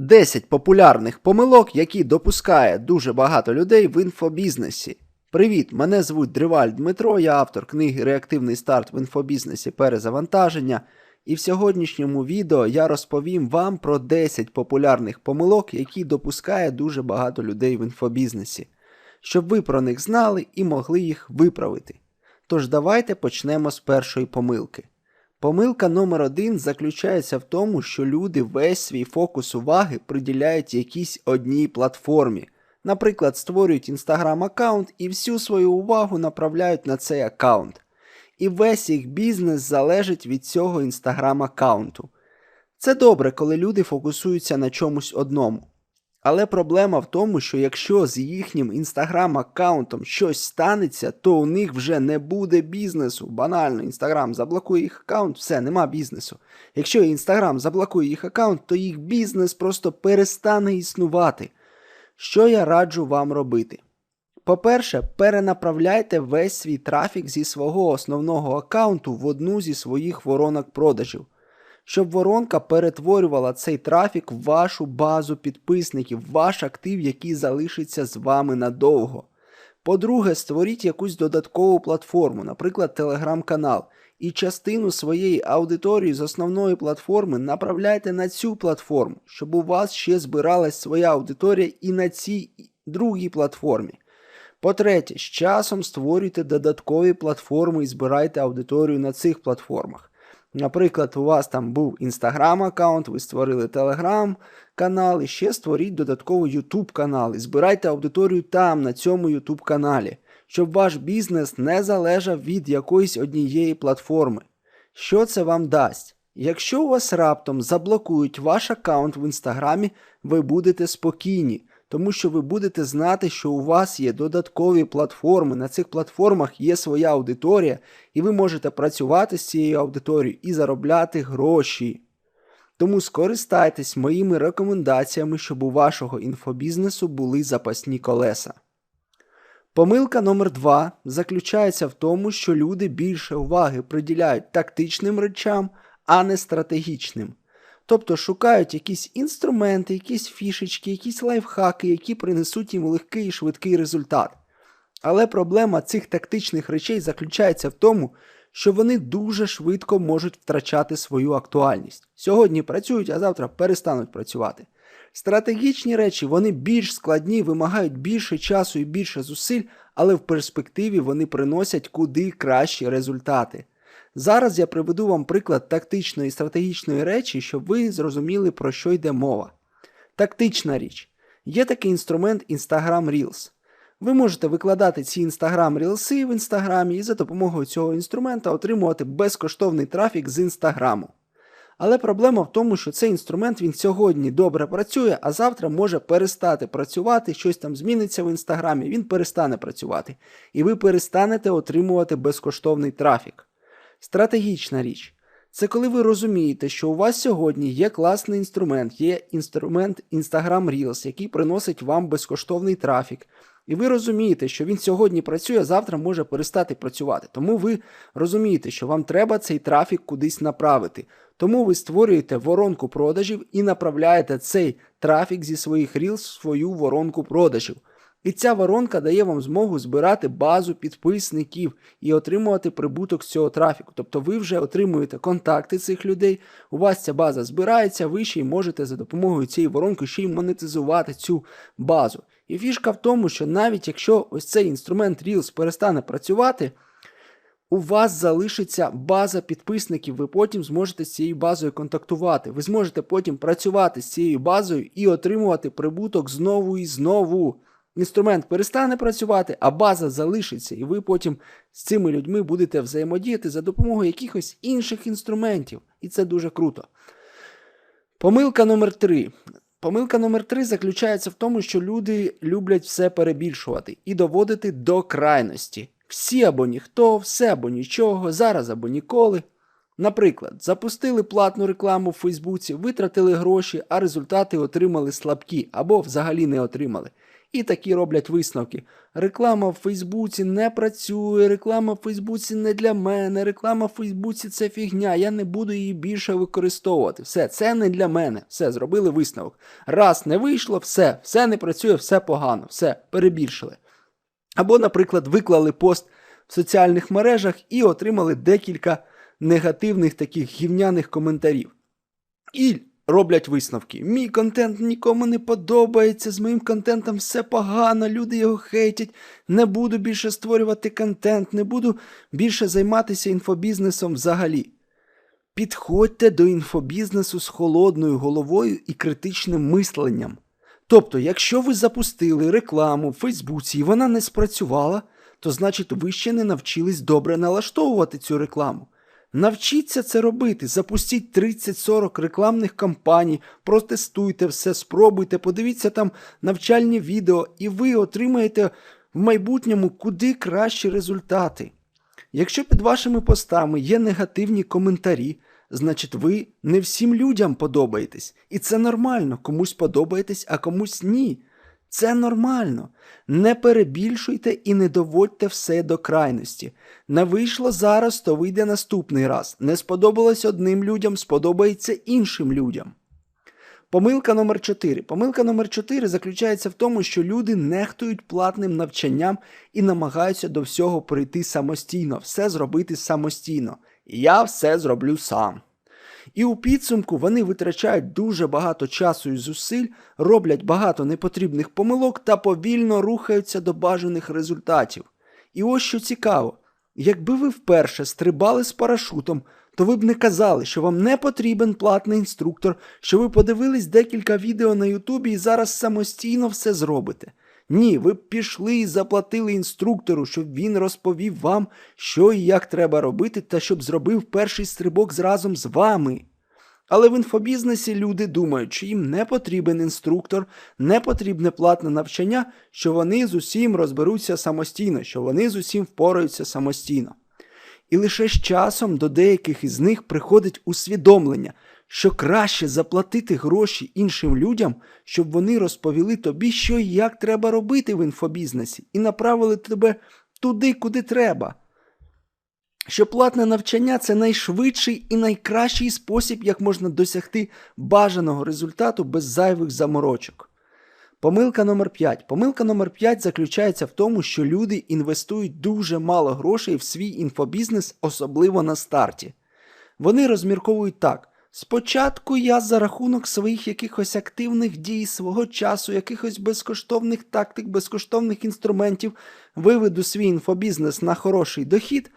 10 популярних помилок, які допускає дуже багато людей в інфобізнесі. Привіт, мене звуть Дриваль Дмитро, я автор книги Реактивний старт в інфобізнесі перезавантаження. І в сьогоднішньому відео я розповім вам про 10 популярних помилок, які допускає дуже багато людей в інфобізнесі, щоб ви про них знали і могли їх виправити. Тож давайте почнемо з першої помилки. Помилка номер один заключається в тому, що люди весь свій фокус уваги приділяють якійсь одній платформі. Наприклад, створюють інстаграм аккаунт і всю свою увагу направляють на цей аккаунт. І весь їх бізнес залежить від цього інстаграм аккаунту. Це добре, коли люди фокусуються на чомусь одному. Але проблема в тому, що якщо з їхнім інстаграм аккаунтом щось станеться, то у них вже не буде бізнесу. Банально, інстаграм заблокує їх аккаунт, все, нема бізнесу. Якщо інстаграм заблокує їх аккаунт, то їх бізнес просто перестане існувати. Що я раджу вам робити? По-перше, перенаправляйте весь свій трафік зі свого основного аккаунту в одну зі своїх воронок продажів щоб воронка перетворювала цей трафік в вашу базу підписників, ваш актив, який залишиться з вами надовго. По-друге, створіть якусь додаткову платформу, наприклад, телеграм-канал, і частину своєї аудиторії з основної платформи направляйте на цю платформу, щоб у вас ще збиралась своя аудиторія і на цій другій платформі. По-третє, з часом створюйте додаткові платформи і збирайте аудиторію на цих платформах. Наприклад, у вас там був інстаграм аккаунт, ви створили телеграм канал і ще створіть додатковий YouTube канал і збирайте аудиторію там, на цьому YouTube каналі, щоб ваш бізнес не залежав від якоїсь однієї платформи. Що це вам дасть? Якщо у вас раптом заблокують ваш аккаунт в інстаграмі, ви будете спокійні, тому що ви будете знати, що у вас є додаткові платформи. На цих платформах є своя аудиторія, і ви можете працювати з цією аудиторією і заробляти гроші. Тому скористайтесь моїми рекомендаціями, щоб у вашого інфобізнесу були запасні колеса. Помилка номер 2 заключається в тому, що люди більше уваги приділяють тактичним речам, а не стратегічним. Тобто шукають якісь інструменти, якісь фішечки, якісь лайфхаки, які принесуть їм легкий і швидкий результат. Але проблема цих тактичних речей заключається в тому, що вони дуже швидко можуть втрачати свою актуальність. Сьогодні працюють, а завтра перестануть працювати. Стратегічні речі вони більш складні, вимагають більше часу і більше зусиль, але в перспективі вони приносять куди кращі результати. Зараз я приведу вам приклад тактичної і стратегічної речі, щоб ви зрозуміли, про що йде мова. Тактична річ. Є такий інструмент Instagram Reels. Ви можете викладати ці Instagram Reels в інстаграмі і за допомогою цього інструмента отримувати безкоштовний трафік з інстаграму. Але проблема в тому, що цей інструмент він сьогодні добре працює, а завтра може перестати працювати, щось там зміниться в інстаграмі, він перестане працювати. І ви перестанете отримувати безкоштовний трафік. Стратегічна річ. Це коли ви розумієте, що у вас сьогодні є класний інструмент, є інструмент Instagram Reels, який приносить вам безкоштовний трафік. І ви розумієте, що він сьогодні працює, а завтра може перестати працювати. Тому ви розумієте, що вам треба цей трафік кудись направити. Тому ви створюєте воронку продажів і направляєте цей трафік зі своїх Reels в свою воронку продажів. І ця воронка дає вам змогу збирати базу підписників і отримувати прибуток з цього трафіку. Тобто ви вже отримуєте контакти цих людей, у вас ця база збирається, ви ще й можете за допомогою цієї воронки ще й монетизувати цю базу. І фішка в тому, що навіть якщо ось цей інструмент Reels перестане працювати, у вас залишиться база підписників, ви потім зможете з цією базою контактувати. Ви зможете потім працювати з цією базою і отримувати прибуток знову і знову інструмент перестане працювати, а база залишиться, і ви потім з цими людьми будете взаємодіяти за допомогою якихось інших інструментів. І це дуже круто. Помилка номер 3 Помилка номер 3 заключається в тому, що люди люблять все перебільшувати і доводити до крайності. Всі або ніхто, все або нічого, зараз або ніколи. Наприклад, запустили платну рекламу в Фейсбуці, витратили гроші, а результати отримали слабкі або взагалі не отримали. І такі роблять висновки. Реклама в Фейсбуці не працює, реклама в Фейсбуці не для мене, реклама в Фейсбуці це фігня, я не буду її більше використовувати. Все, це не для мене. Все, зробили висновок. Раз не вийшло, все, все не працює, все погано, все, перебільшили. Або, наприклад, виклали пост в соціальних мережах і отримали декілька негативних таких гівняних коментарів. І роблять висновки. Мій контент нікому не подобається, з моїм контентом все погано, люди його хейтять, не буду більше створювати контент, не буду більше займатися інфобізнесом взагалі. Підходьте до інфобізнесу з холодною головою і критичним мисленням. Тобто, якщо ви запустили рекламу в Фейсбуці і вона не спрацювала, то значить ви ще не навчились добре налаштовувати цю рекламу. Навчіться це робити, запустіть 30-40 рекламних кампаній, протестуйте все, спробуйте, подивіться там навчальні відео, і ви отримаєте в майбутньому куди кращі результати. Якщо під вашими постами є негативні коментарі, значить ви не всім людям подобаєтесь. І це нормально, комусь подобаєтесь, а комусь ні. Це нормально. Не перебільшуйте і не доводьте все до крайності. Не вийшло зараз, то вийде наступний раз. Не сподобалось одним людям, сподобається іншим людям. Помилка номер 4. Помилка номер 4 заключається в тому, що люди нехтують платним навчанням і намагаються до всього прийти самостійно, все зробити самостійно. Я все зроблю сам. І у підсумку вони витрачають дуже багато часу і зусиль, роблять багато непотрібних помилок та повільно рухаються до бажаних результатів. І ось що цікаво: якби ви вперше стрибали з парашутом, то ви б не казали, що вам не потрібен платний інструктор, що ви подивились декілька відео на Ютубі і зараз самостійно все зробите. Ні, ви б пішли і заплатили інструктору, щоб він розповів вам, що і як треба робити, та щоб зробив перший стрибок зразом з вами. Але в інфобізнесі люди думають, що їм не потрібен інструктор, не потрібне платне навчання, що вони з усім розберуться самостійно, що вони з усім впораються самостійно. І лише з часом до деяких із них приходить усвідомлення, що краще заплатити гроші іншим людям, щоб вони розповіли тобі, що і як треба робити в інфобізнесі, і направили тебе туди, куди треба. Що платне навчання це найшвидший і найкращий спосіб, як можна досягти бажаного результату без зайвих заморочок. Помилка номер 5. Помилка номер 5 заключається в тому, що люди інвестують дуже мало грошей в свій інфобізнес, особливо на старті. Вони розмірковують так. Спочатку я за рахунок своїх якихось активних дій, свого часу, якихось безкоштовних тактик, безкоштовних інструментів виведу свій інфобізнес на хороший дохід,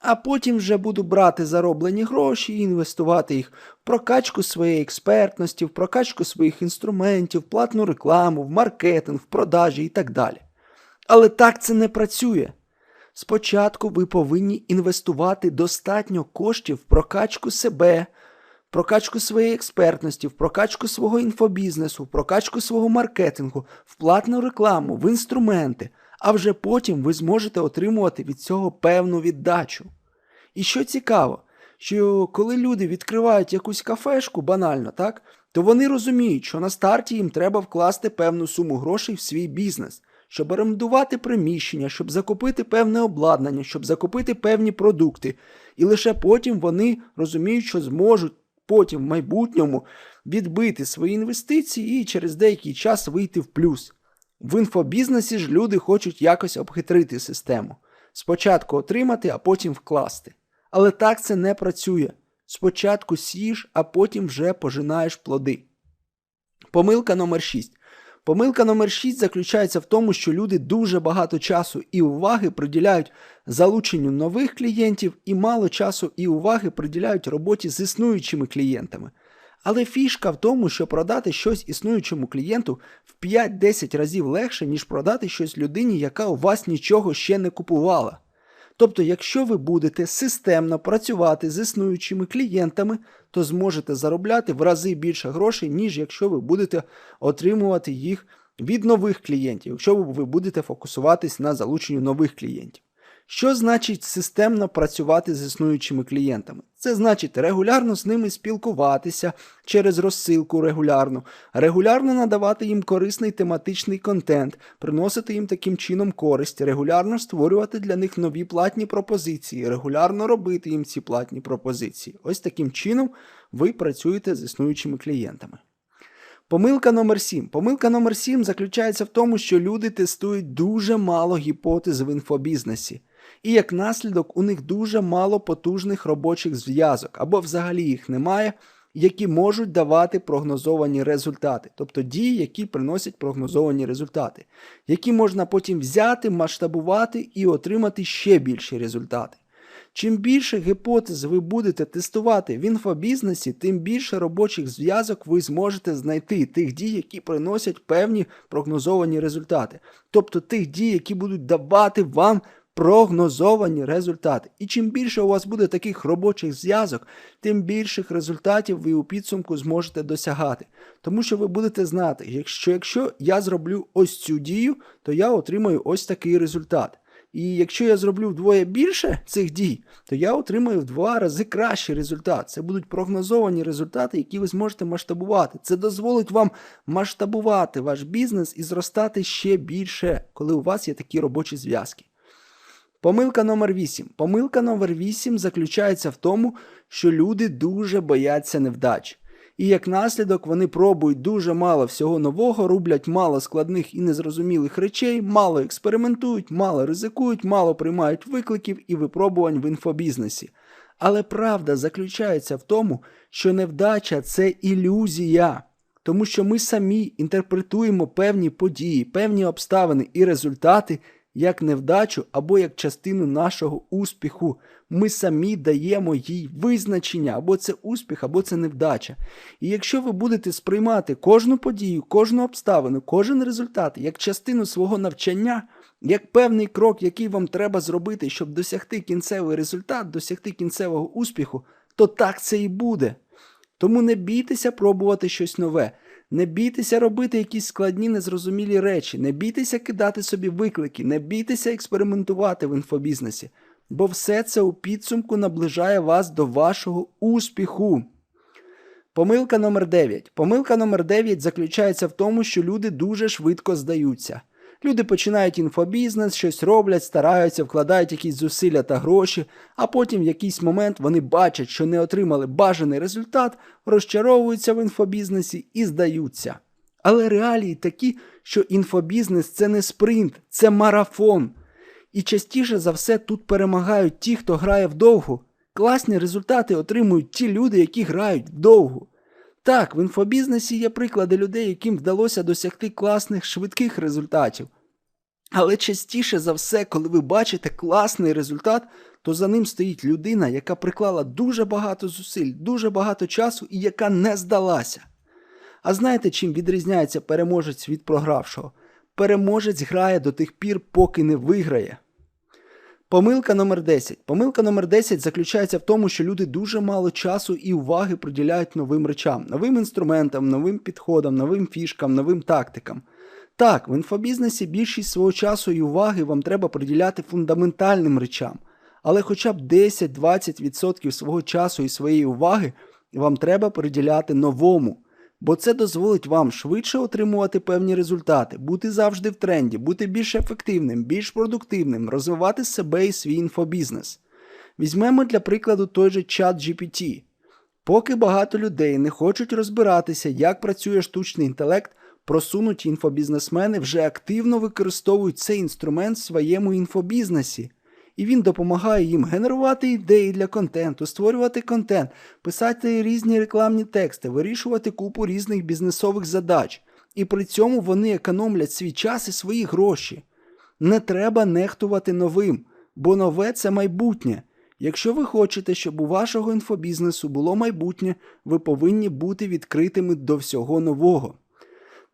а потім вже буду брати зароблені гроші і інвестувати їх в прокачку своєї експертності, в прокачку своїх інструментів, в платну рекламу, в маркетинг, в продажі і так далі. Але так це не працює. Спочатку ви повинні інвестувати достатньо коштів в прокачку себе прокачку своєї експертності, в прокачку свого інфобізнесу, в прокачку свого маркетингу, в платну рекламу, в інструменти, а вже потім ви зможете отримувати від цього певну віддачу. І що цікаво, що коли люди відкривають якусь кафешку банально, так, то вони розуміють, що на старті їм треба вкласти певну суму грошей в свій бізнес. Щоб орендувати приміщення, щоб закупити певне обладнання, щоб закупити певні продукти. І лише потім вони розуміють, що зможуть потім в майбутньому відбити свої інвестиції і через деякий час вийти в плюс. В інфобізнесі ж люди хочуть якось обхитрити систему. Спочатку отримати, а потім вкласти. Але так це не працює. Спочатку сієш, а потім вже пожинаєш плоди. Помилка номер 6. Помилка номер 6 заключається в тому, що люди дуже багато часу і уваги приділяють залученню нових клієнтів і мало часу і уваги приділяють роботі з існуючими клієнтами. Але фішка в тому, що продати щось існуючому клієнту в 5-10 разів легше, ніж продати щось людині, яка у вас нічого ще не купувала. Тобто, якщо ви будете системно працювати з існуючими клієнтами, то зможете заробляти в рази більше грошей, ніж якщо ви будете отримувати їх від нових клієнтів, якщо ви будете фокусуватись на залученні нових клієнтів. Що значить системно працювати з існуючими клієнтами? Це значить регулярно з ними спілкуватися через розсилку регулярно, регулярно надавати їм корисний тематичний контент, приносити їм таким чином користь, регулярно створювати для них нові платні пропозиції, регулярно робити їм ці платні пропозиції. Ось таким чином ви працюєте з існуючими клієнтами. Помилка номер 7. Помилка номер 7 заключається в тому, що люди тестують дуже мало гіпотез в інфобізнесі. І як наслідок у них дуже мало потужних робочих зв'язок, або взагалі їх немає, які можуть давати прогнозовані результати, тобто дії, які приносять прогнозовані результати, які можна потім взяти, масштабувати і отримати ще більші результати. Чим більше гіпотез ви будете тестувати в інфобізнесі, тим більше робочих зв'язок ви зможете знайти тих дій, які приносять певні прогнозовані результати. Тобто тих дій, які будуть давати вам прогнозовані результати. І чим більше у вас буде таких робочих зв'язок, тим більших результатів ви у підсумку зможете досягати. Тому що ви будете знати, що якщо я зроблю ось цю дію, то я отримаю ось такий результат. І якщо я зроблю вдвоє більше цих дій, то я отримаю в два рази кращий результат. Це будуть прогнозовані результати, які ви зможете масштабувати. Це дозволить вам масштабувати ваш бізнес і зростати ще більше, коли у вас є такі робочі зв'язки. Помилка номер 8. Помилка номер 8 заключається в тому, що люди дуже бояться невдач. І як наслідок вони пробують дуже мало всього нового, роблять мало складних і незрозумілих речей, мало експериментують, мало ризикують, мало приймають викликів і випробувань в інфобізнесі. Але правда заключається в тому, що невдача це ілюзія, тому що ми самі інтерпретуємо певні події, певні обставини і результати як невдачу або як частину нашого успіху. Ми самі даємо їй визначення, або це успіх, або це невдача. І якщо ви будете сприймати кожну подію, кожну обставину, кожен результат як частину свого навчання, як певний крок, який вам треба зробити, щоб досягти кінцевий результат, досягти кінцевого успіху, то так це і буде. Тому не бійтеся пробувати щось нове. Не бійтеся робити якісь складні незрозумілі речі, не бійтеся кидати собі виклики, не бійтеся експериментувати в інфобізнесі, бо все це у підсумку наближає вас до вашого успіху. Помилка номер 9. Помилка номер 9 заключається в тому, що люди дуже швидко здаються. Люди починають інфобізнес, щось роблять, стараються, вкладають якісь зусилля та гроші, а потім в якийсь момент вони бачать, що не отримали бажаний результат, розчаровуються в інфобізнесі і здаються. Але реалії такі, що інфобізнес це не спринт, це марафон. І частіше за все тут перемагають ті, хто грає вдовгу. Класні результати отримують ті люди, які грають вдовгу. Так, в інфобізнесі є приклади людей, яким вдалося досягти класних швидких результатів. Але частіше за все, коли ви бачите класний результат, то за ним стоїть людина, яка приклала дуже багато зусиль, дуже багато часу і яка не здалася. А знаєте, чим відрізняється переможець від програвшого? Переможець грає до тих пір, поки не виграє. Помилка номер 10. Помилка номер 10 заключається в тому, що люди дуже мало часу і уваги приділяють новим речам, новим інструментам, новим підходам, новим фішкам, новим тактикам. Так, в інфобізнесі більшість свого часу і уваги вам треба приділяти фундаментальним речам, але хоча б 10-20% свого часу і своєї уваги вам треба приділяти новому бо це дозволить вам швидше отримувати певні результати, бути завжди в тренді, бути більш ефективним, більш продуктивним, розвивати себе і свій інфобізнес. Візьмемо для прикладу той же чат GPT. Поки багато людей не хочуть розбиратися, як працює штучний інтелект, просунуті інфобізнесмени вже активно використовують цей інструмент в своєму інфобізнесі і він допомагає їм генерувати ідеї для контенту, створювати контент, писати різні рекламні тексти, вирішувати купу різних бізнесових задач. І при цьому вони економлять свій час і свої гроші. Не треба нехтувати новим, бо нове це майбутнє. Якщо ви хочете, щоб у вашого інфобізнесу було майбутнє, ви повинні бути відкритими до всього нового.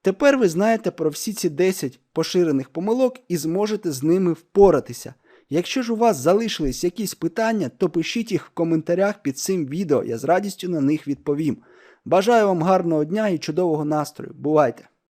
Тепер ви знаєте про всі ці 10 поширених помилок і зможете з ними впоратися. Якщо ж у вас залишились якісь питання, то пишіть їх в коментарях під цим відео, я з радістю на них відповім. Бажаю вам гарного дня і чудового настрою. Бувайте!